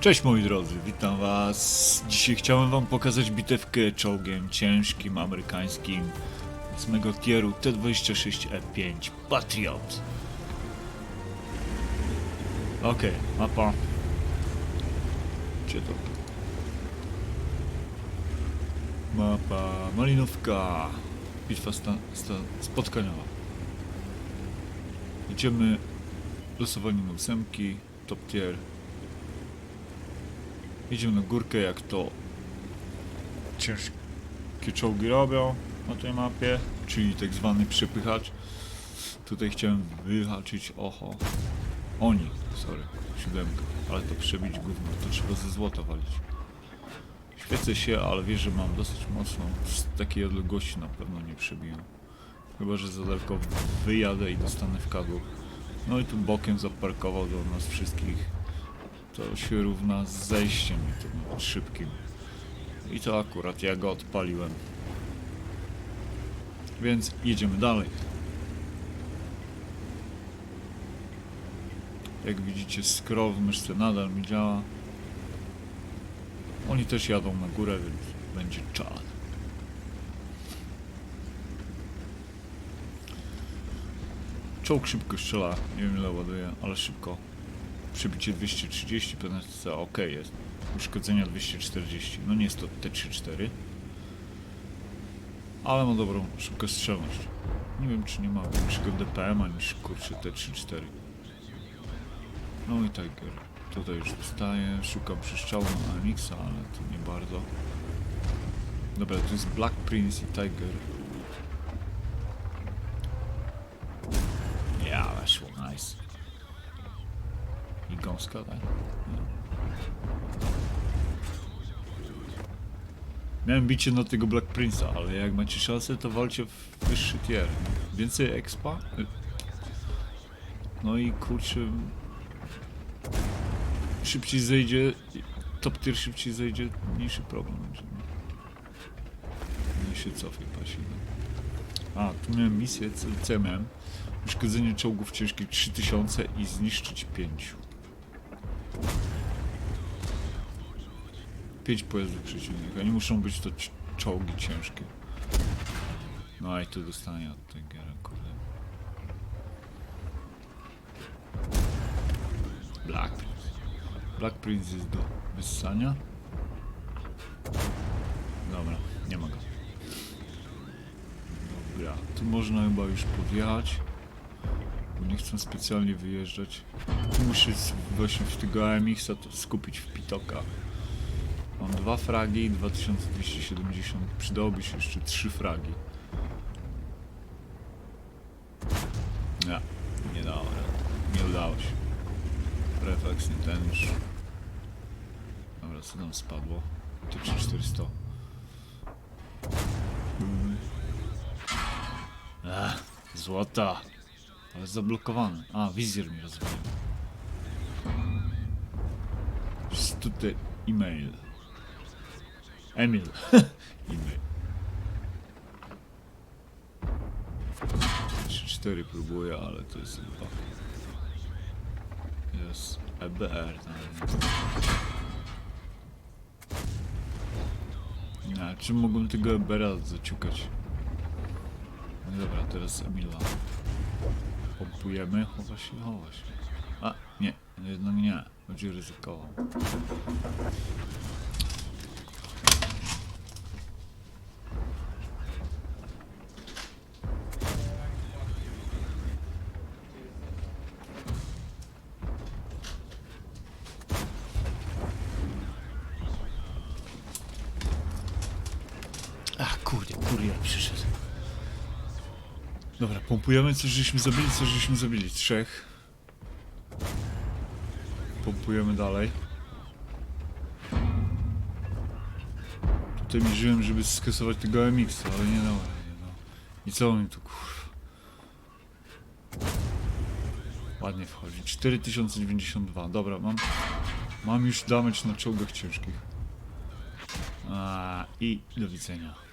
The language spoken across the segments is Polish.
Cześć moi drodzy, witam was. Dzisiaj chciałem wam pokazać bitewkę czołgiem ciężkim, amerykańskim z mego tieru T-26E5 Patriot. Okej, mapa. Gdzie to? Mapa Malinówka. Bitwa sta, sta, spotkaniowa. Idziemy losowaniem ósemki, top tier. Idziemy na górkę jak to ciężkie czołgi robią na tej mapie, czyli tak zwany przepychacz. Tutaj chciałem wyhaczyć, oho, oni, sorry, siódemka, ale to przebić gówno, to trzeba ze złota walić. Świecę się, ale wiesz, że mam dosyć mocną, z takiej odległości na pewno nie przebiję. Chyba, że za daleko wyjadę i dostanę w kadłub. No i tu bokiem zaparkował do nas wszystkich to się równa z zejściem i tym szybkim. I to akurat ja go odpaliłem. Więc jedziemy dalej. Jak widzicie scroll w myszce nadal mi działa. Oni też jadą na górę, więc będzie czad. Czołg szybko strzela, nie wiem ile ładuje, ale szybko. Przebicie 230, penetryca ok jest. Uszkodzenia 240. No nie jest to T34. Ale ma dobrą szybkostrzelność. Nie wiem czy nie ma większego DPM-a niż kurczę T34. No i Tiger. Tutaj już dostaję. Szukam przeszczału na AMX-a, ale to nie bardzo. Dobra, to jest Black Prince i Tiger. Ja, weszło, nice. Gąska, tak? Miałem bicie na tego Black Prince'a, ale jak macie szansę, to walcie w wyższy tier. Więcej expa? No i kurczę... Szybciej zejdzie... Top tier szybciej zejdzie, mniejszy problem. Nie się cofaj, pasivno. A, tu miałem misję, co, co ja miałem? Uszkodzenie czołgów ciężkich 3000 i zniszczyć 5. 5 pojazdów przeciwnika. Nie muszą być to czołgi ciężkie. No i tu dostanie od Tigera, kurde. Black Prince. Black Prince jest do wyssania. Dobra, nie ma go. Dobra, tu można chyba już podjechać. Bo nie chcę specjalnie wyjeżdżać. Tu muszę właśnie w tego AMX-a skupić w pitokach. Mam dwa fragi i 2270. Przydałoby się jeszcze trzy fragi. Nie, nie dało. Nie udało się. Refleks nie ten już. Dobra, co tam spadło? To 3400. Ech, złota. Ale zablokowany. A, wizjer mi rozwalił. Tutaj e-mail. Emil. e-mail. 3-4 próbuję, ale to jest chyba... Jest EBR. tam. Nie, czym mogłem tego EBR-a zaciukać? No dobra, teraz Emila. Pompujemy, chowa się, chowa się. A, nie, jednak nie. Będzie ryzykował. Ach, kurde, kurier przyszedł. Dobra, pompujemy, coś żeśmy zabili, coś żeśmy zabili. Trzech. Pompujemy dalej. Tutaj mierzyłem, żeby skasować tego MX, ale nie dało rady, no. I co oni tu, kurwa. Ładnie wchodzi. 4092. Dobra, mam... Mam już damage na czołgach ciężkich. A, I do widzenia.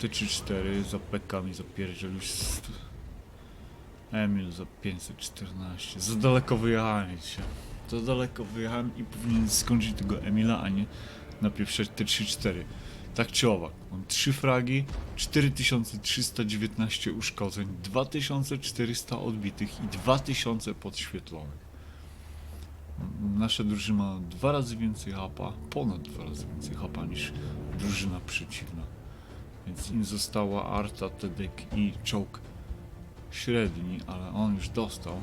T34 za pekami zapierdziel już st- Emil za 514 Za daleko wyjechałem się Za daleko wyjechałem i powinien skończyć tego Emila, a nie napieprzać te 3-4. Tak czy owak, mam 3 fragi, 4319 uszkodzeń, 2400 odbitych i 2000 podświetlonych. Nasza drużyna ma dwa razy więcej hapa, ponad dwa razy więcej hapa niż drużyna przeciwna. Więc im została Arta, Tedek i czołg średni, ale on już dostał.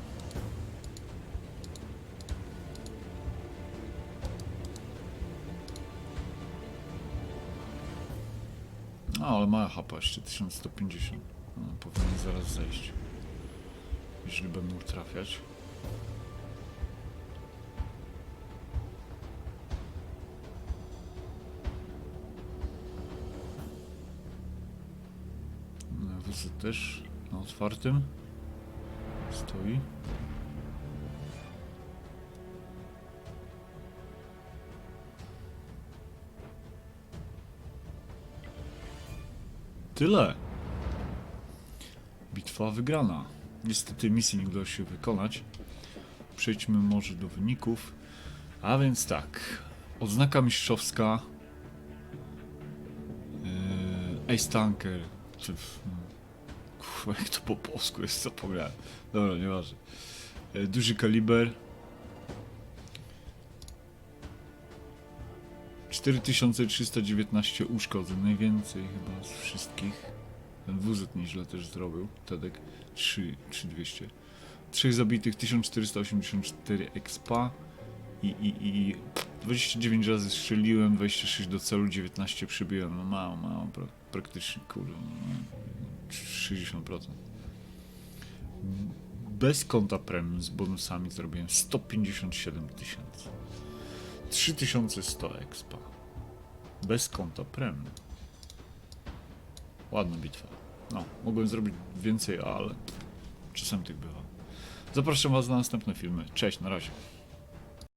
No, ale ma hapa jeszcze 1150. No, powinien zaraz zejść. Jeśli będę mógł trafiać. WC też na otwartym stoi. Tyle. Bitwa wygrana. Niestety misji nie udało się wykonać. Przejdźmy może do wyników. A więc tak. Odznaka mistrzowska. Yy, Ace Tanker. Kurwa, jak to po polsku jest, zapomniałem. Dobra, nieważne. Yy, duży kaliber. 4319 uszkodzeń, najwięcej chyba z wszystkich. Ten WZ nieźle też zrobił, Tedek 3, 3200. Trzech zabitych, 1484 expa i, i, i 29 razy strzeliłem, 26 do celu, 19 przybiłem, no mało, mało, pra, praktycznie, kurde, no, 60%. Bez konta premium z bonusami zrobiłem 157 tysięcy. 3100 expa. Bez konta premium. Ładna bitwa. No, mogłem zrobić więcej, ale czasem tak bywa. Zapraszam Was na następne filmy. Cześć, na razie.